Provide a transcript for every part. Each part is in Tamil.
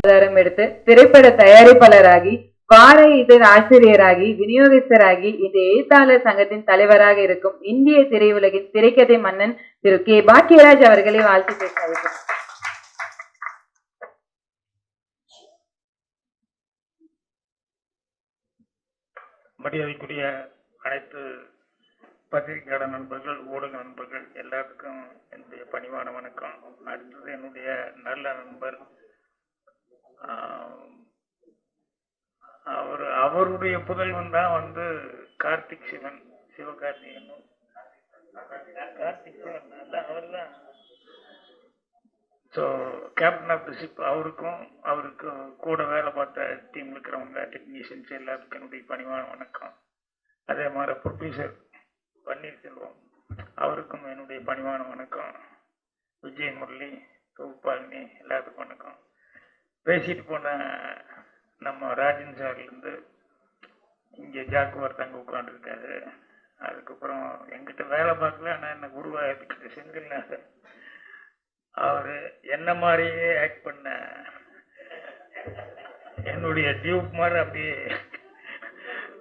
ஆதாரம் எடுத்து திரைப்பட தயாரிப்பாளராகி வார இதழ் ஆசிரியராகி விநியோகஸ்தராகி இந்த எழுத்தாளர் சங்கத்தின் தலைவராக இருக்கும் இந்திய திரையுலகின் திரைக்கதை மன்னன் திரு கே. பாக்கியராஜ் அவர்களை வாழ்த்து பேச மரியாதைக்குரிய அனைத்து பத்திரிகையாளர் நண்பர்கள் ஊடக நண்பர்கள் எல்லாத்துக்கும் என்னுடைய பணிவான வணக்கம். அடுத்தது என்னுடைய நல்ல நண்பர் அவர் அவருடைய புதல்வன் தான் வந்து கார்த்திக் சிவன் சிவகார்த்திகேயன் கார்த்திக் சிவன். அதான் அவர் தான். So captain of the ship அவருக்கும் அவருக்கும் கூட வேலை பார்த்த டீம் இருக்கிறவங்க டெக்னீஷியன்ஸ் எல்லாத்துக்கும் என்னுடைய பணிவான வணக்கம். அதே மாதிரி ப்ரொடியூசர் பன்னீர்செல்வம் அவருக்கும் என்னுடைய பணிவான வணக்கம். விஜய் முரளி தொகுப்பாளினி எல்லாத்துக்கும் வணக்கம். பேசிட்டு போன நம்ம ராஜன் சார்லேருந்து இங்கே ஜாக்குவார் தங்க உட்காந்துருக்காரு அதுக்கப்புறம் எங்கிட்ட வேலை பார்க்கல ஆனால் என்ன குருவாயிருக்கிட்ட செந்தில்நாதன் அவர் என்ன மாதிரியே ஆக்ட் பண்ண என்னுடைய டியூப் மாதிரி அப்படியே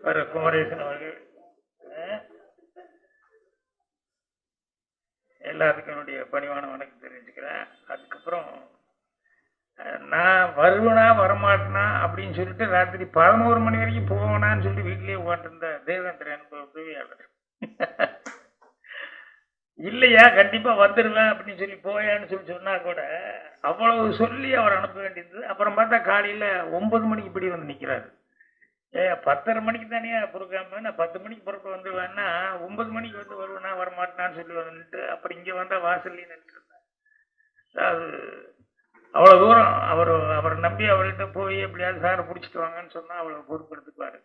வர குமரேசன் அவர்கள் எல்லாத்துக்கும் என்னுடைய பணிவான வணக்கம் தெரிவிச்சுக்கிறேன் அதுக்கப்புறம் அஹ், நான் வருவனா வரமாட்டனா அப்படின்னு சொல்லிட்டு ராத்திரி பதினோரு மணி வரைக்கும் போவேனான்னு சொல்லி வீட்டிலேயே உட்காந்துருந்த தேவேந்திரன் உதவியாளர். இல்லையா கண்டிப்பா வந்துடுவேன் அப்படின்னு சொல்லி போயான்னு சொல்லி சொன்னா கூட அவ்வளவு சொல்லி அவர் அனுப்ப வேண்டியது அப்புறம் பார்த்தா காலையில ஒன்பது மணிக்கு இப்படி வந்து நிக்கிறாரு. ஏ பத்தரை மணிக்கு தானே பொறுக்காம நான் பத்து மணிக்கு புறப்பட்டு வந்துடுவேன்னா ஒன்பது மணிக்கு வந்து வருவேன்னா வரமாட்டேனான்னு சொல்லி வந்துட்டு அப்புறம் இங்க வந்தா வாசல்லையும் நின்றுருந்தேன் அது அவ்வளோ தூரம் அவர் அவரை நம்பி அவர்கிட்ட போய் எப்படியாவது சாரை பிடிச்சிட்டு வாங்கன்னு சொன்னால் அவளை பொறுப்பெடுத்துக்குவாரு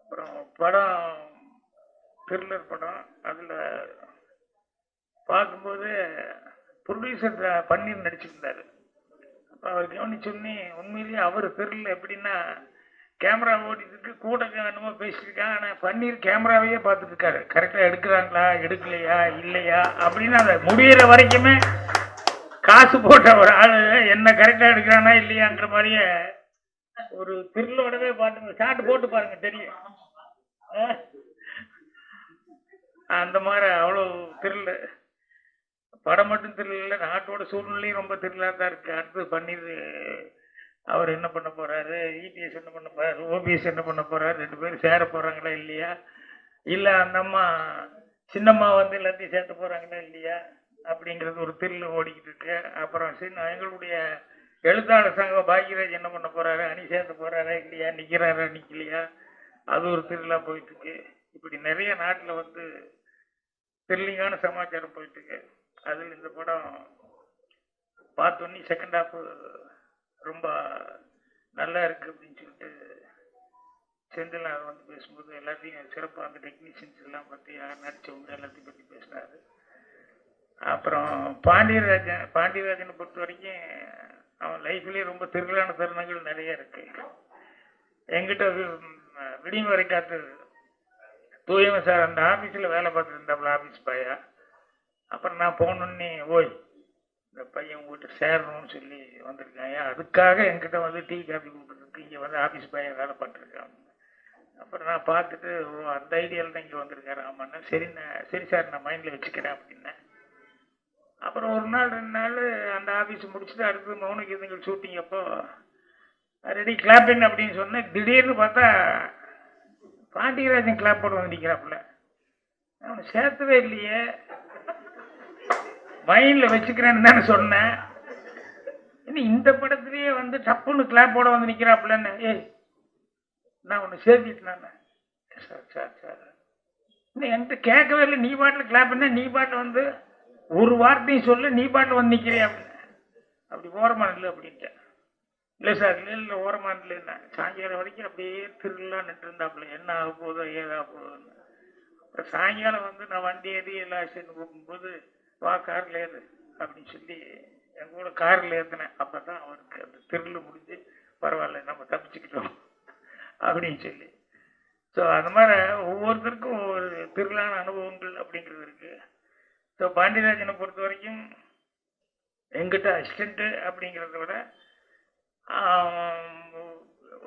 அப்புறம் படம் த்ரில்லர் படம் அதில் பார்க்கும்போது ப்ரொடியூசர் பன்னீர் நடிச்சிருந்தார். அப்போ அவர் கவனிச்சோன்னே உண்மையிலேயே அவர் தெரியல எப்படின்னா கேமரா ஓடிட்டு கூட என்னமோ பேசியிருக்காங்க ஆனால் பன்னீர் கேமராவையே பார்த்துட்டு இருக்காரு. கரெக்டாக எடுக்கிறாங்களா எடுக்கலையா இல்லையா அப்படின்னு அந்த முடிகிற வரைக்குமே காசு போட்ட ஒரு ஆளு என்ன கரெக்டாக எடுக்கிறானா இல்லையான்ற மாதிரியே ஒரு திருளோடவே பாட்டு சாட்டு போட்டு பாருங்க தெரியும். அந்த மாதிரி அவ்வளோ திருள் படம் மட்டும் திரில்ல நாட்டோட சூழ்நிலையும் ரொம்ப திருளாக தான் இருக்கு. அடுத்து பன்னீர் அவர் என்ன பண்ண போறாரு? இபிஎஸ் என்ன பண்ண போறாரு? ஓபிஎஸ் என்ன பண்ண போறாரு? ரெண்டு பேரும் சேர போறாங்களா இல்லையா? இல்லை அந்த அம்மா சின்னம்மா வந்து எல்லாத்தையும் சேர்த்து போறாங்களா இல்லையா? அப்படிங்கிறது ஒரு திரில் ஓடிக்கிட்டு இருக்கு. அப்புறம் சின்ன எங்களுடைய எழுத்தாளர் சங்கம் பாக்யராஜ் என்ன பண்ண போறாரு? அணி சேர்ந்து போறாரா இல்லையா? நிக்கிறாரா நிக்கலையா? அது ஒரு திருவிழா போயிட்டு இருக்கு. இப்படி நிறைய நாட்டில் வந்து த்ரில்லிங்கான சமாச்சாரம் போயிட்டு இருக்கு. அதில் இந்த படம் பார்த்தோன்னே செகண்ட் ஹாஃப் ரொம்ப நல்லா இருக்கு அப்படின்னு சொல்லிட்டு செந்தில் அவர் வந்து பேசும்போது எல்லாத்தையும் சிறப்பாக அந்த டெக்னீஷியன்ஸ் எல்லாம் பற்றி யார் நடிச்சவங்க எல்லாத்தையும் பற்றி பேசினாரு. அப்புறம் பாண்டியராஜன் பாண்டியராஜனை பொறுத்த வரைக்கும் அவன் லைஃப்லேயே ரொம்ப திருவிழான தருணங்கள் நிறைய இருக்கு. எங்கிட்ட விடியும் வரை காத்து தூயமை சார் அந்த ஆஃபீஸில் வேலை பார்த்துட்டு இருந்தாப்புல ஆஃபீஸ் பையா. அப்புறம் நான் போகணுன்னே ஓய் இந்த பையன் உங்ககிட்ட சேரணும்னு சொல்லி வந்திருக்காயா அதுக்காக என்கிட்ட வந்து டீ காஃபி கொடுக்குறதுக்கு இங்கே வந்து ஆஃபீஸ் பையன் வேலை பார்த்துருக்கான். அப்புறம் நான் பார்த்துட்டு ஓ அந்த ஐடியாவில் தான் இங்கே வந்திருக்காரு. ஆமாண்ணா. சரி நான் சரி சார் நான் மைண்டில் வச்சுக்கிறேன் அப்படின்னேன். அப்புறம் ஒரு நாள் ரெண்டு நாள் அந்த ஆஃபீஸ் முடிச்சுட்டு அடுத்து மௌன கீதங்கள் ஷூட்டிங் அப்போ ரெடி கிளாப்பின் அப்படின்னு சொன்னேன். திடீர்னு பார்த்தா பாண்டியராஜன் கிளாப் போட வந்து நிற்கிறாப்புல அவனை சேர்த்தவே இல்லையே. மைண்டில் வச்சுக்கிறேன்னு தானே சொன்னேன். இன்னும் இந்த படத்துலேயே வந்து டப்புன்னு கிளாப் போட வந்து நிற்கிறாப்புலன்னு ஏய் நான் ஒன்று சேர்த்திட்டேன் சார் சார் சார். இன்னும் என்கிட்ட கேட்கவே இல்லை. நீ பாட்டில் கிளாப் பண்ண நீ பாட்டில் வந்து ஒரு வார்த்தையும் சொல்ல நீ பாட்டு வந்து நிற்கிறியா அப்படின்னு. அப்படி ஓரமா அப்படின்ட்டேன். இல்லை சார் இல்லை இல்லை ஓரமானல என்ன சாயங்காலம் வரைக்கும் அப்படியே திருலாம் நின்று இருந்தாப்புல என்ன ஆக போதோ ஏதா போதோன்னு. அப்புறம் சாயங்காலம் வந்து நான் வண்டி ஏறி எல்லாம் சேர்ந்து போகும்போது வா காரில் ஏறு அப்படின்னு சொல்லி என் கூட காரில் ஏற்றினேன் அப்போ தான் அவருக்கு அந்த திருள் முடிஞ்சு பரவாயில்ல நம்ம தப்பிச்சுக்கிட்டோம் அப்படின்னு சொல்லி. ஸோ அந்த மாதிரி ஒவ்வொருத்தருக்கும் ஒவ்வொரு திருவிழான அனுபவங்கள் அப்படிங்கிறது இருக்குது ஸோ பாண்டியராஜனை பொறுத்த வரைக்கும் எங்கிட்ட அசிஸ்டண்ட்டு அப்படிங்கிறத விட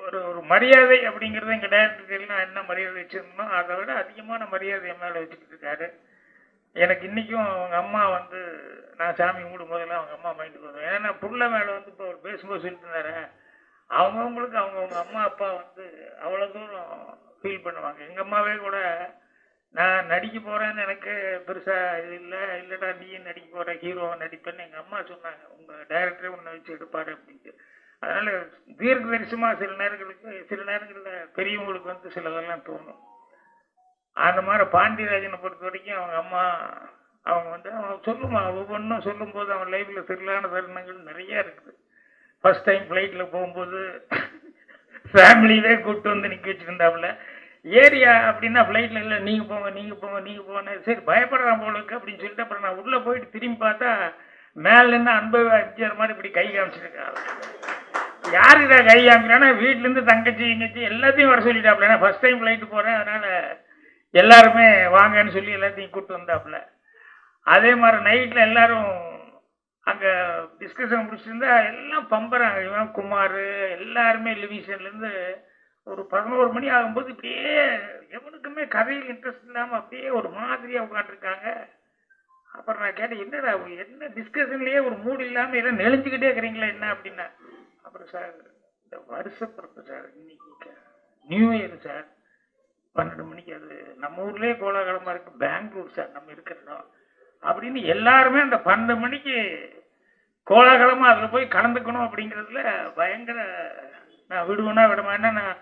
ஒரு ஒரு மரியாதை அப்படிங்கிறது எங்கள் டேரக்டருக்கு நான் என்ன மரியாதை வச்சுருந்தோம் அதை விட அதிகமான மரியாதை மேலே வச்சுக்கிட்டு இருக்காரு. எனக்கு இன்றைக்கும் அவங்க அம்மா வந்து நான் சாமி கும்பிடும் போதெல்லாம் அவங்க அம்மா மைண்டுக்கு வரும். ஏன்னா புள்ள மேலே வந்து இப்போ ஒரு பேசும்போது சொல்லிட்டு இருந்தாரு. அவங்கவுங்களுக்கு அவங்கவுங்க அம்மா அப்பா வந்து அவ்வளோ தூரம் ஃபீல் பண்ணுவாங்க. எங்கள் அம்மாவே கூட நான் நடிக்க போகிறேன்னு எனக்கு பெருசாக இது இல்லை. இல்லைடா நீயும் நடிக்க போகிற ஹீரோவை நடிப்பேன்னு எங்கள் அம்மா சொன்னாங்க. உங்கள் டைரக்டரே உன்னை வச்சு எடுப்பாரு அப்படின்ட்டு. அதனால் தீர்க்க தரிசமாக சில நேரங்களுக்கு சில நேரங்களில் பெரியவங்களுக்கு வந்து சிலதெல்லாம் தோணும். அந்த மாதிரி பாண்டியராஜனை பொறுத்த வரைக்கும் அவங்க அம்மா அவங்க வந்து அவங்க சொல்லுமா ஒவ்வொன்றும் சொல்லும்போது அவன் லைஃப்பில் திருளான தருணங்கள் நிறைய இருக்குது. ஃபர்ஸ்ட் டைம் ஃப்ளைட்டில் போகும்போது ஃபேமிலியே கூப்பிட்டு வந்து நிற்க வச்சுருந்தாப்புல. ஏரியா அப்படின்னா ஃப்ளைட்டில் இல்லை நீங்கள் போங்க நீங்கள் போங்க நீங்கள் போங்க சரி பயப்படுறான் போலுக்கு அப்படின்னு சொல்லிட்டு அப்புறம் நான் உள்ளே போயிட்டு திரும்பி பார்த்தா மேலேருந்து அன்பு எம்ஜிஆர் மாதிரி இப்படி கை காமிச்சிருக்காங்க யாருக்கு நான் கை காமிக்கிறான்னா வீட்டிலேருந்து தங்கச்சி இங்கச்சி எல்லாத்தையும் வர சொல்லிட்டாப்புல. ஏன்னா ஃபர்ஸ்ட் டைம் ஃப்ளைட்டு போகிறேன் அதனால் எல்லாருமே வாங்கன்னு சொல்லி எல்லாத்தையும் கூப்பிட்டு வந்தாப்புல. அதே மாதிரி நைட்டில் எல்லாரும் அங்கே டிஸ்கஷன் முடிச்சிருந்தா எல்லாம் பம்புறாங்க. இவன் குமார் எல்லாருமே லிவிஷன்லேருந்து பதினோரு மணி ஆகும்போது இப்படியே எவனுக்குமே கதையில் இன்ட்ரெஸ்ட் இல்லாமல் அப்படியே ஒரு மாதிரியாக உட்காந்துருக்காங்க அப்புறம் நான் கேட்டேன் என்னடா என்ன டிஸ்கஷன்லேயே ஒரு மூடு இல்லாமல் எல்லாம் நெளிஞ்சுக்கிட்டே இருக்கிறீங்களா என்ன? அப்படின்னா அப்புறம் சார் இந்த வருஷப்பிறப்பு சார் இன்னைக்கு நியூ இயர் சார் பன்னெண்டு மணிக்கு அது நம்ம ஊர்லேயே கோலாகலமாக இருக்கு பெங்களூர் சார் நம்ம இருக்கிறோம் அப்படின்னு எல்லாருமே அந்த பன்னெண்டு மணிக்கு கோலாகலமாக அதில் போய் கலந்துக்கணும் அப்படிங்கிறதுல பயங்கர நான் விடுவேனா விடுமா என்ன நான்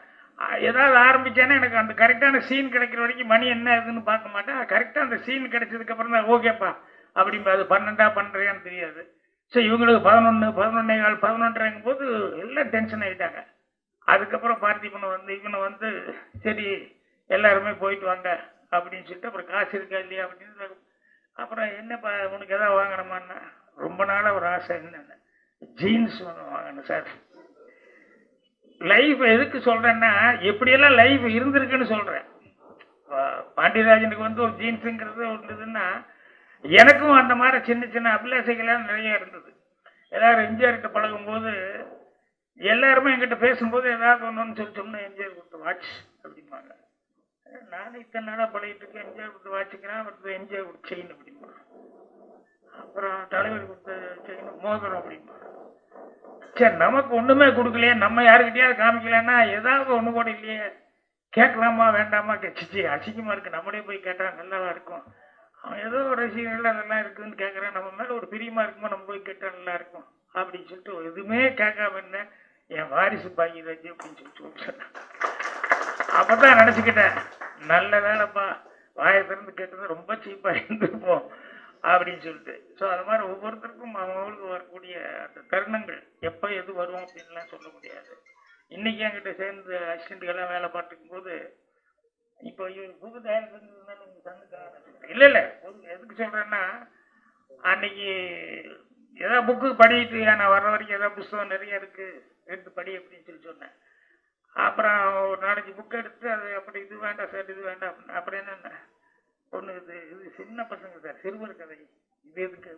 ஏதாவது ஆரம்பித்தேன்னா எனக்கு அந்த கரெக்டான சீன் கிடைக்கிற வரைக்கும் மணி என்ன இதுன்னு பார்க்க மாட்டேன். கரெக்டாக அந்த சீன் கிடைச்சதுக்கப்புறம் தான் ஓகேப்பா அப்படிம்பா அது பன்னெண்டா பண்ணுறியான்னு தெரியாது. ஸோ இவங்களுக்கு பதினொன்று பதினொன்னே கால் பதினொன்றரைங்கும் போது எல்லாம் டென்ஷன் ஆகிட்டாங்க அதுக்கப்புறம் பார்த்திபனை வந்து இவனை வந்து சரி எல்லாருமே போயிட்டு வாங்க அப்படின்னு சொல்லிட்டு அப்புறம் காசு இருக்கா இல்லையா அப்படின்னு அப்புறம் என்னப்பா உனக்கு எதாவது வாங்கணுமான்னா? ரொம்ப நாளாக ஒரு ஆசை என்னென்ன. ஜீன்ஸ் ஒன்று வாங்கணும் சார் லைஃப் எதுக்கு சொல்கிறேன்னா எப்படியெல்லாம் லைஃப் இருந்திருக்குன்னு சொல்கிறேன் பாண்டியராஜனுக்கு வந்து ஒரு ஜீன்ஸுங்கிறது ஒரு இதுன்னா எனக்கும் அந்த மாதிரி சின்ன சின்ன அபிலாசைகள்லாம் நிறைய இருந்தது. எல்லாரும் எம்ஜிஆர்கிட்ட பழகும்போது எல்லாருமே என்கிட்ட பேசும்போது ஏதாவது ஒன்றுன்னு சொல்லி சொன்னால் எம்ஜிஆர் கொடுத்த வாட்ச் அப்படிம்பாங்க. நானும் இத்தனை நாளாக பழகிட்டு இருக்கேன் எம்ஜிஆர் கொடுத்த வாட்சுக்கிறேன் அவருக்கு எம்ஜிஆர் கொடுத்த செயின் அப்படிம்பாங்க. அப்புறம் தலைவர் கொடுத்த செயின் மோதிரம் அப்படிம்பாங்க. சரி நமக்கு ஒண்ணுமே கொடுக்கலையே நம்ம யாருக்கிட்டயாவது காமிக்கலன்னா ஏதாவது ஒண்ணு கூட இல்லையே. கேட்கலாமா வேண்டாமா? சிச்சி அசிங்கமா இருக்கு. நம்மளே போய் கேட்டா நல்லாவா இருக்கும். அவன் ஏதோ ஒரு ரசிகர்கள் நல்லா இருக்குன்னு கேட்குறான் நம்ம மேல ஒரு பிரியமா இருக்குமோ நம்ம போய் கேட்டா நல்லா இருக்கும். அப்படின்னு சொல்லிட்டு எதுவுமே கேட்காம என்ன என் வாரிசு பாக்கியதாச்சு அப்படின்னு சொல்லிட்டு அப்போ அப்பதான் நினைச்சுக்கிட்டேன் நல்ல வேலைப்பா. வாயை திறந்து கேட்டது ரொம்ப சீப்பா இருந்திருப்போம். அப்படின்னு சொல்லிட்டு. ஸோ அது மாதிரி ஒவ்வொருத்தருக்கும் அவங்களுக்கு வரக்கூடிய அந்த தருணங்கள் எப்போ எது வரும் அப்படின்லாம் சொல்ல முடியாது. இன்னைக்கு என்கிட்ட சேர்ந்து அசிஸ்டண்ட்டுகள்லாம் வேலை பார்த்துக்கும் போது இப்போ இவர் புது தயாரிப்பு உங்க சந்துக்காக இல்லை இல்லை எதுக்கு சொல்கிறேன்னா அன்னைக்கு ஏதோ புக்கு படிக்கிட்டு நான் வர்ற வரைக்கும் ஏதோ புஸ்தகம் நிறைய இருக்குது எடுத்து படி அப்படின்னு சொல்லி சொன்னேன். அப்புறம் ஒரு நாலஞ்சு புக் எடுத்து அது அப்படி இது வேண்டாம் சார் இது வேண்டாம். அப்படின்னு. அப்புறம் என்னென்ன? ஒன்று இது இது சின்ன பசங்க சார் சிறுவர் கதை. இது எதுக்கு?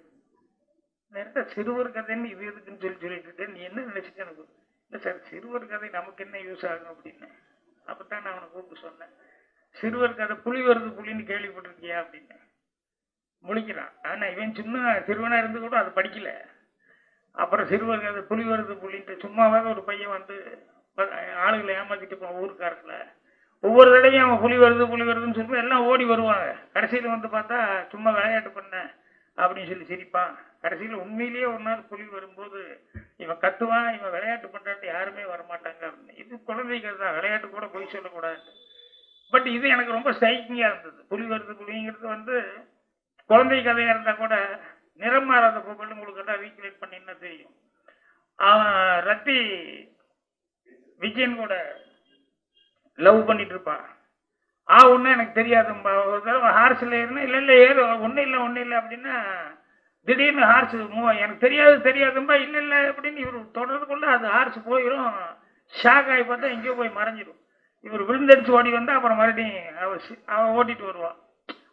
நேரத்தை சிறுவர் கதைன்னு இது எதுக்குன்னு சொல்லி சொல்லிட்டு இருக்கேன். நீ என்ன நினைச்சிட்டு எனக்கு இல்லை சார் சிறுவர் கதை நமக்கு என்ன யூஸ் ஆகும் அப்படின்னு? அப்பதான் நான் அவனை கூப்பிட்டு சொன்னேன். சிறுவர் கதை புலி வருது புலின்னு கேள்விப்பட்டிருக்கியா அப்படின்னு? முழிக்கிறான். ஆனா இவன் சின்ன சிறுவனா இருந்து கூட அதை படிக்கல. அப்புறம் சிறுவர் கதை புலி வருது புலின்ட்டு சும்மாவாக ஒரு பையன் வந்து ஆளுகளை ஏமாத்திட்டு போவான் ஊருக்காரங்கள ஒவ்வொரு தடவையும் அவன் புலி வருது புலி வருதுன்னு சொல்லி எல்லாம் ஓடி வருவாங்க. கடைசியில் வந்து பார்த்தா சும்மா விளையாட்டு பண்ண அப்படின்னு சொல்லி சிரிப்பான். கடைசியில் உண்மையிலேயே ஒரு நாள் புலி வரும்போது இவன் கத்துவான் இவன் விளையாட்டு பண்ணுறாட்டு யாருமே வரமாட்டாங்க அப்படின்னு. இது குழந்தைகள் தான். விளையாட்டு கூட பொய் சொல்லக்கூடாது. பட் இது எனக்கு ரொம்ப ஸ்ட்ரைக்கிங்காக இருந்தது. புலி வருது புலிங்கிறது வந்து குழந்தை கதையாக இருந்தால் கூட நிறம் மாறாத பொருள் உங்களுக்கு எல்லாம் ரீக்ரியேட் பண்ணின்னா தெரியும்? அவன் ரத்தி விஜயன் கூட லவ் பண்ணிட்டு இருப்பா ஆ ஒன்றும் எனக்கு தெரியாதும்பா. ஒரு தடவை ஹார்ஸில் ஏறினா இல்லை இல்லை ஏறு ஒன்றும் இல்லை ஒன்றும் இல்லை அப்படின்னா திடீர்னு ஹார்ஸ் மூவ் எனக்கு தெரியாது தெரியாதும்பா இல்லை இல்லை அப்படின்னு இவர் தொடர்றதுக்குள்ள அது ஹார்ஸ் போயிடும் ஷாக் ஆகி பார்த்தா எங்கேயோ போய் மறைஞ்சிடும் இவர் விழுந்தடிச்சு ஓடி வந்தா அப்புறம் மறுபடியும் அவ அவ ஓட்டிட்டு வருவா.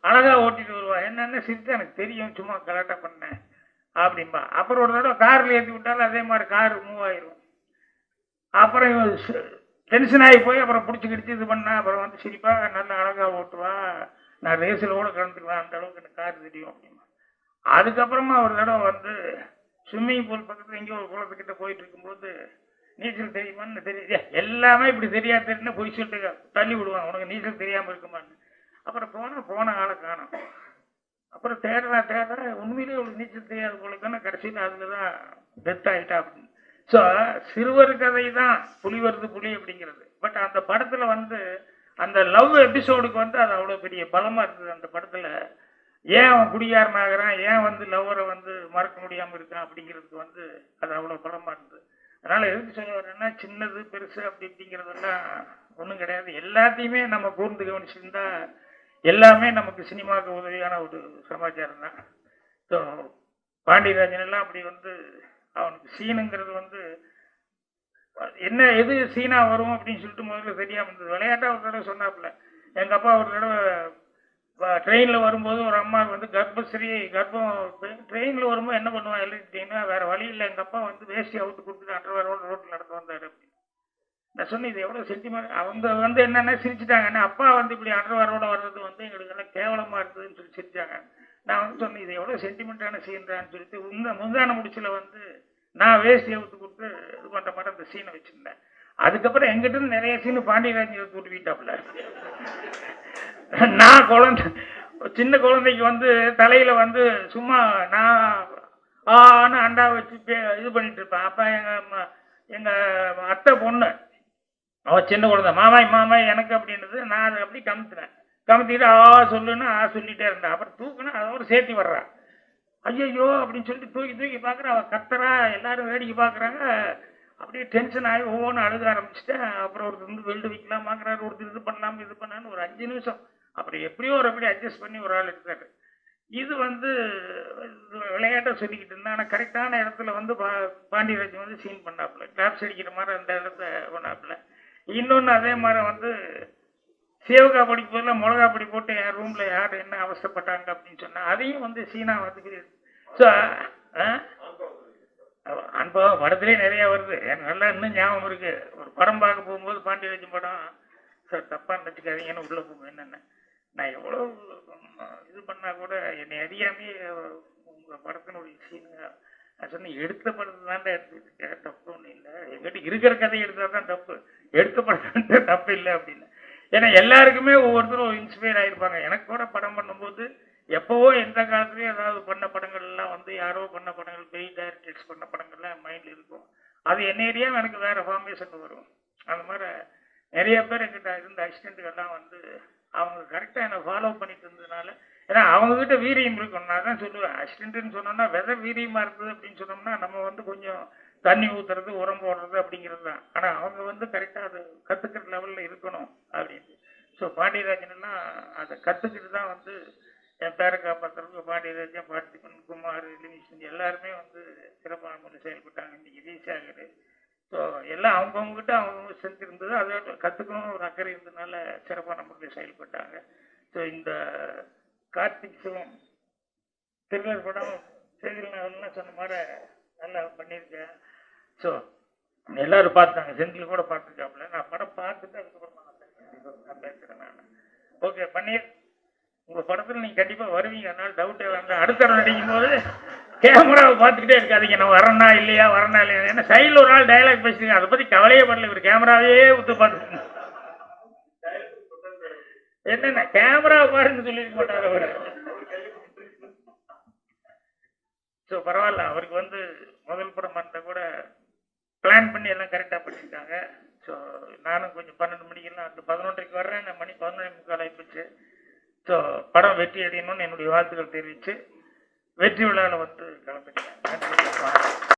அழகா ஓட்டிட்டு வருவா. என்னென்ன சிரித்து எனக்கு தெரியும் சும்மா கலாட்டா பண்ணேன் அப்படிம்பா. அப்புறம் ஒரு தடவை கார்ல ஏற்றி விட்டாலும் அதே மாதிரி கார் மூவ் ஆயிரும். அப்புறம் டென்ஷன் ஆகி போய் அப்புறம் பிடிச்சி கிடிச்சி இது பண்ணா அப்புறம் வந்து சிரிப்பா நல்லா அழகாக ஓட்டுவா நான் ரேஸில் கூட கலந்துக்கலாம் அந்த அளவுக்கு எனக்கு கார் தெரியும் அப்படின்னா. அதுக்கப்புறமா ஒரு தடவை வந்து ஸ்விம்மிங் பூல் பக்கத்தில் எங்கேயோ ஒரு குளத்துக்கிட்ட போயிட்டு இருக்கும்போது நீச்சல் தெரியுமான்னு தெரியல எல்லாமே இப்படி தெரியாது தெரியுன்னு பொய் சொல்லிட்டு தள்ளி விடுவான். உனக்கு நீச்சல் தெரியாமல் இருக்குமான்னு. அப்புறம் போனால் போன ஆளை காணும். அப்புறம் தேடுறா தேடுறா உண்மையிலேயே ஒரு நீச்சல் தெரியாது போல கடைசியில் அதில் தான் டெத் ஆகிட்டா அப்படின்னு. ஸோ சிறுவர் கதை தான் புலி வருது புலி அப்படிங்கிறது. பட் அந்த படத்தில் வந்து அந்த லவ் எபிசோடுக்கு வந்து அது அவ்வளோ பெரிய பலமாக இருந்தது அந்த படத்தில். ஏன் அவன் குடியாரன் ஆகிறான் ஏன் வந்து லவ்வரை வந்து மறக்க முடியாமல் இருக்கான் அப்படிங்கிறதுக்கு வந்து அது அவ்வளோ பலமாக இருந்தது. அதனால் எதுக்கு சொல்ல வரேன்னா சின்னது பெருசு அப்படி இப்படிங்கிறதெல்லாம் ஒன்றும் கிடையாது. எல்லாத்தையுமே நம்ம கூர்ந்து கவனிச்சிருந்தா எல்லாமே நமக்கு சினிமாவுக்கு உதவியான ஒரு சமாச்சாரம் தான். ஸோ பாண்டியராஜன் எல்லாம் அப்படி வந்து அவனுக்கு சீனுங்கிறது வந்து என்ன எது சீனா வரும் அப்படின்னு சொல்லிட்டு முதல்ல தெரியாம இருந்தது. விளையாட்டா ஒரு தடவை சொன்னாப்புல. எங்க அப்பா ஒரு தடவை ட்ரெயினில் வரும்போது ஒரு அம்மா வந்து கர்ப்பஸ்ரீ கர்ப்பம் ட்ரெயினில் வரும்போது என்ன பண்ணுவான் எழுதிட்டீங்கன்னா வேற வழி இல்லை எங்கள் அப்பா வந்து வேஷ்டி அவுத்து கொடுத்துட்டு அண்டர்வேரோட ரோட்டில் நடந்து வந்தார் அப்படின்னு. நான் சொன்னேன் இது எவ்வளோ சென்டிமெண்ட் அவங்க வந்து என்னென்ன சிரிச்சிட்டாங்கன்னா அப்பா வந்து இப்படி அண்டர்வேரோட வர்றது வந்து எங்களுக்கு எல்லாம் கேவலமாக இருந்ததுன்னு சொல்லி சிரிச்சாங்க. நான் வந்து சொன்னேன் இது எவ்வளோ சென்டிமெண்ட்டான சீன்றான்னு சொல்லிட்டு முந்த முந்தான முடிச்சில் வந்து நான் வேஷ்டி அவுத்து கொடுத்து இது பண்ணுற மாதிரி அந்த சீனை வச்சுருந்தேன். அதுக்கப்புறம் எங்கிட்ட இருந்து நிறைய சீனு பாண்டியராஜன் கூட்டிட்டாப்புல நான் குழந்தை சின்ன குழந்தைக்கு வந்து தலையில் வந்து சும்மா நான் ஆன்னு அண்டா வச்சு பே- இது பண்ணிட்டு இருப்பேன். அப்போ எங்கள் ம- அத்தை பொண்ணு அவள் சின்ன குழந்தை மாமாய் மாமாய் எனக்கு அப்படின்றது நான் அதை அப்படி கமுத்துனேன். கமத்திட்டு ஆ சொல்லுன்னு ஆ சொல்லிட்டே இருந்தா அப்புறம் தூக்குனா அதோட சேர்த்து வர்றா. ஐயோ அப்படின்னு சொல்லிட்டு தூக்கி தூக்கி பார்க்குற அவள் கத்துறா எல்லாரும் வேடிக்கை பார்க்குறாங்க. அப்படியே டென்ஷன் ஆகி ஒவ்வொன்று அழுக ஆரம்பிச்சிட்டேன். அப்புறம் ஒருத்தர் வந்து வெல்டு வைக்கலாம் பார்க்குறாரு ஒருத்தர் இது பண்ணலாம் இது பண்ணான்னு ஒரு அஞ்சு நிமிஷம். அப்புறம் எப்படியோ ஒரு அப்படி அட்ஜஸ்ட் பண்ணி ஒரு ஆள் எடுத்தாரு. இது வந்து இது விளையாட்டை சொல்லிக்கிட்டு இருந்தேன். ஆனால் கரெக்டான இடத்துல வந்து பா பாண்டியராஜன் வந்து சீன் பண்ணாப்புல. கிளாப்ஸ் அடிக்கிற மாதிரி அந்த இடத்த பண்ணாப்புல. இன்னொன்று அதே மாதிரி வந்து சேவகா படிக்கு பதிலாக மிளகா பொடி போட்டு என் ரூமில் யார் என்ன அவசரப்பட்டாங்க அப்படின்னு சொன்னால் அதையும் வந்து சீனா வந்து ஸோ அனுபவம் படத்துலேயே நிறையா வருது. எனக்கு நல்லா இன்னும் ஞாபகம் இருக்குது ஒரு படம் பார்க்க போகும்போது பாண்டியராஜன் படம் சார் தப்பாக நினச்சிக்காதீங்கன்னு உள்ளே போகும். என்னென்ன? நான் எவ்வளோ இது பண்ணால் கூட என்னை அறியாமே உங்கள் படத்தினுடைய சீனு நான் சொன்னேன் எடுத்த படத்தை தாண்டா எடுத்துக்கிட்டேன் தப்பு ஒன்றும் இல்லை. எங்கிட்ட இருக்கிற கதையை எடுத்தால் தான் தப்பு. எடுத்த படத்தை தப்பு இல்லை அப்படின்னு. ஏன்னா எல்லாருக்குமே ஒவ்வொருத்தரும் இன்ஸ்பயர் ஆயிருப்பாங்க. எனக்கு கூட படம் பண்ணும்போது எப்பவோ எந்த காலத்துலயும் ஏதாவது பண்ண படங்கள் எல்லாம் வந்து யாரோ பண்ண படங்கள் பெரிய டைரக்டர்ஸ் பண்ண படங்கள்லாம் என் மைண்ட்ல இருக்கும். அது என்ன ஏரியா எனக்கு வேற ஃபார்மேஷன் வரும். அந்த மாதிரி நிறைய பேர் எங்கிட்ட இருந்த அசிஸ்டண்ட்டுகள்லாம் வந்து அவங்க கரெக்டாக என்னை ஃபாலோ பண்ணிட்டு இருந்ததுனால ஏன்னா அவங்ககிட்ட வீரியம் இருக்கும். நான் தான் சொல்லுவேன். அசிஸ்டன்ட்னு சொன்னோம்னா விதை வீரியமாக இருக்குது அப்படின்னு சொன்னோம்னா நம்ம வந்து கொஞ்சம் தண்ணி ஊத்துறது உரம் போடுறது அப்படிங்கிறது தான் ஆனால் அவங்க வந்து கரெக்டாக அது கத்துக்கிற லெவலில் இருக்கணும் அப்படின்னு. ஸோ பாண்டியராஜனெல்லாம் அதை கற்றுக்கிட்டு தான் வந்து என் பேரை காப்பாற்றுறதுக்கு பாண்டியராஜன் பார்த்திபன் குமார் லிமிஷன் எல்லாருமே வந்து சிறப்பான முறையில் செயல்பட்டாங்க. இன்னைக்கு ரீசாகர் ஸோ எல்லாம் அவங்கவுங்ககிட்ட அவங்கவுங்க செஞ்சுருந்தது. இருந்தது அதை கற்றுக்கணும் ஒரு அக்கறை இருந்ததுனால சிறப்பான முறையில் செயல்பட்டாங்க. ஸோ இந்த கார்த்திக் சிவம் திருநர் படம் செய்திகள் சொன்ன மாதிரி நல்லா பண்ணியிருக்கேன் ஸோ எல்லாரும் பார்த்தாங்க செந்தில் கூட பார்த்துருக்காப்புல. நான் படம் பார்த்துட்டு அதுக்கப்புறமா நான் பேசுகிறேன் நான் ஓகே பன்னீர் உங்கள் படத்தில் நீங்கள் கண்டிப்பாக வருவீங்க. அதனால டவுட்டே வேண்டாம். அடுத்த தடவை நடிக்கும் போது கேமராவை பார்த்துக்கிட்டே இருக்காதீங்க. நான் வரேன்னா இல்லையா வரேன்னா இல்லையா? ஏன்னா சைடில் ஒரு நாள் டயலாக் பேசுறீங்க அதை பற்றி கவலையே பண்ணல இவர் கேமராவே ஊத்து பார்த்து என்னென்ன? கேமரா பாருங்க சொல்லியிருக்க மாட்டார் அவர். ஸோ பரவாயில்ல. அவருக்கு வந்து முதல் படம் பண்ணிட்ட கூட பிளான் பண்ணி எல்லாம் கரெக்டாக பண்ணியிருக்காங்க. ஸோ நானும் கொஞ்சம் பன்னெண்டு மணிக்கெல்லாம் அந்த பதினொன்றைக்கு வர்றேன். நான் மணி பதினொன்றே முக்கால் ஆகிப்போச்சு ஸோ படம் வெற்றி அடையணும்னு என்னுடைய வாழ்த்துக்கள் தெரிவித்து வெற்றி விழாவில் வந்து கலந்துக்கிறேன்